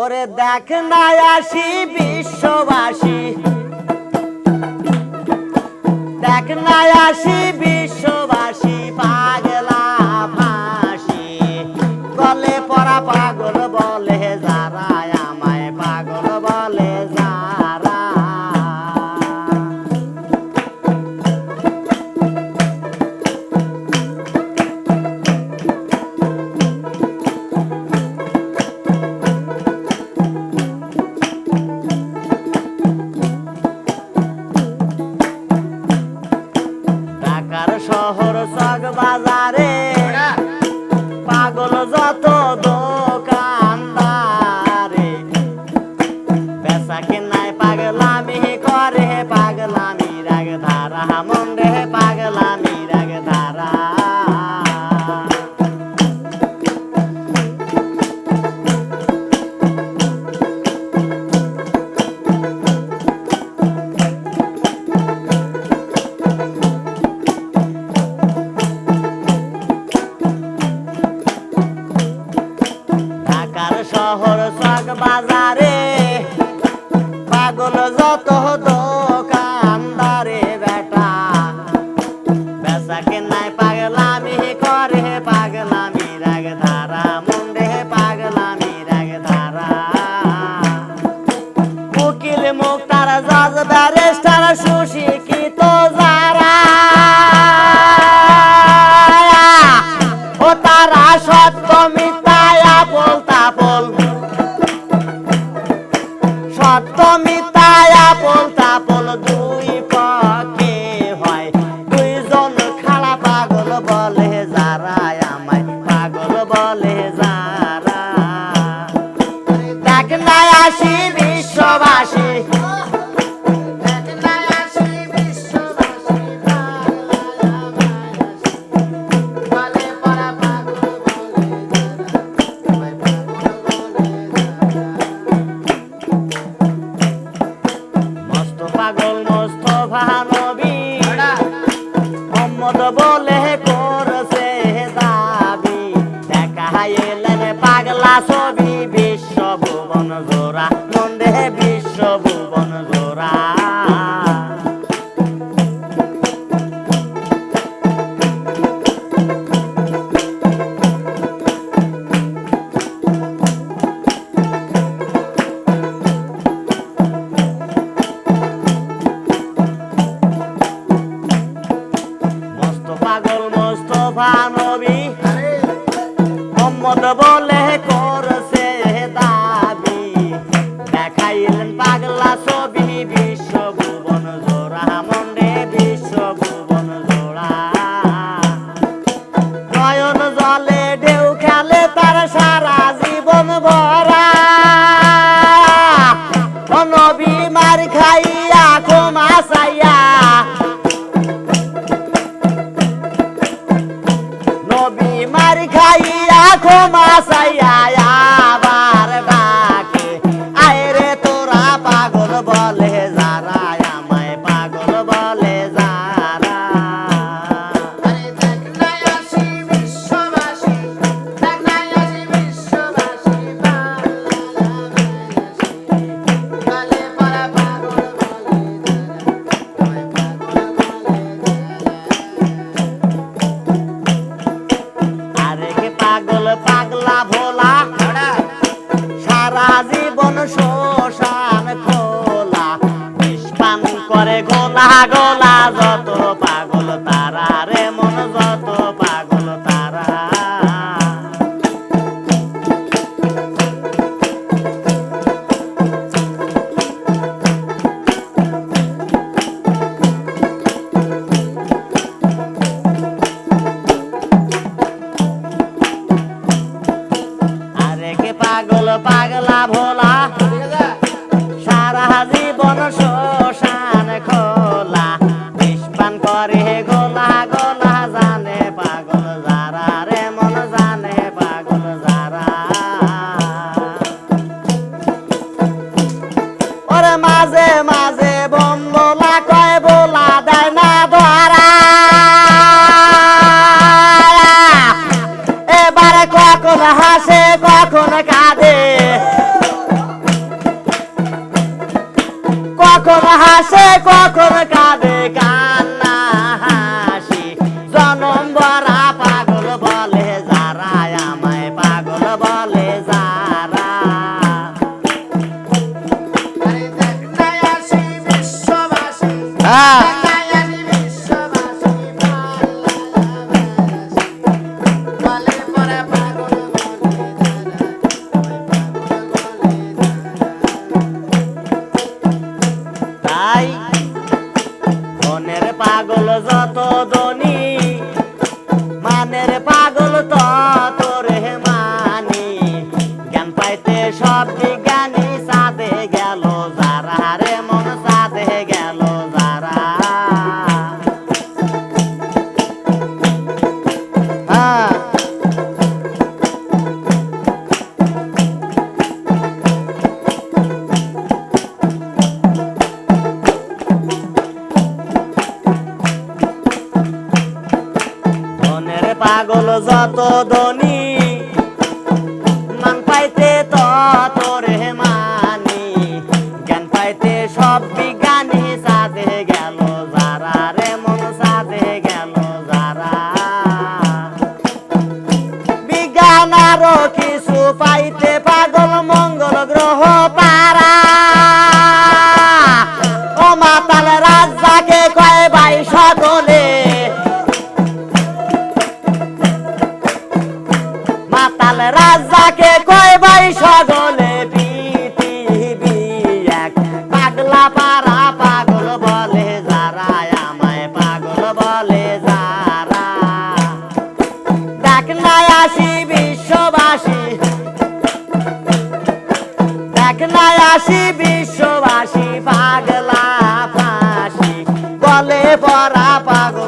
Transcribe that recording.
ওরে দেখ না আসি বিশ্ববাসী। দেখ না আসি বিশ্ববাসী পাগলা ফাঁসি। গলে পড়া পাগল বাজারে। পাগল যত দোকানদারে বেটা। বেচা কেনায় পাগলামি করে পাগলামি রাগ ধারা মুন্ডে পাগলামি মোহাম্মদ বলে মার খাইয়া ক্ষমা চাইয়া। নবী মার খাইয়া ক্ষমা চাইয়া সারা জীবন শ্মশান পাগল পাগলা ভোলা। সারা জীবন শ্মশান খোলা। নিষ্পান করে গোলা গোলা জানে পাগল যারা রে, মন জানে পাগল যারা। ওরে মাঝে মাঝে না এবারে হাসে কখন কাঁদে? কখন হাসে কখন কাঁদে? মনের পা পাগল যত ধনী, মান পাইতে তত রেহমানি। জ্ঞান পাইতে সব বিজ্ঞানী সাথে গেল, যারা রে মন সাথে গেল, যারা। বিজ্ঞান আরও কিছু পাইতে পাগল মঙ্গল আসি বিশ্ববাসী। দেখ না আসি বিশ্ববাসী পাগলা ফাঁসি। বলে পরা পাগল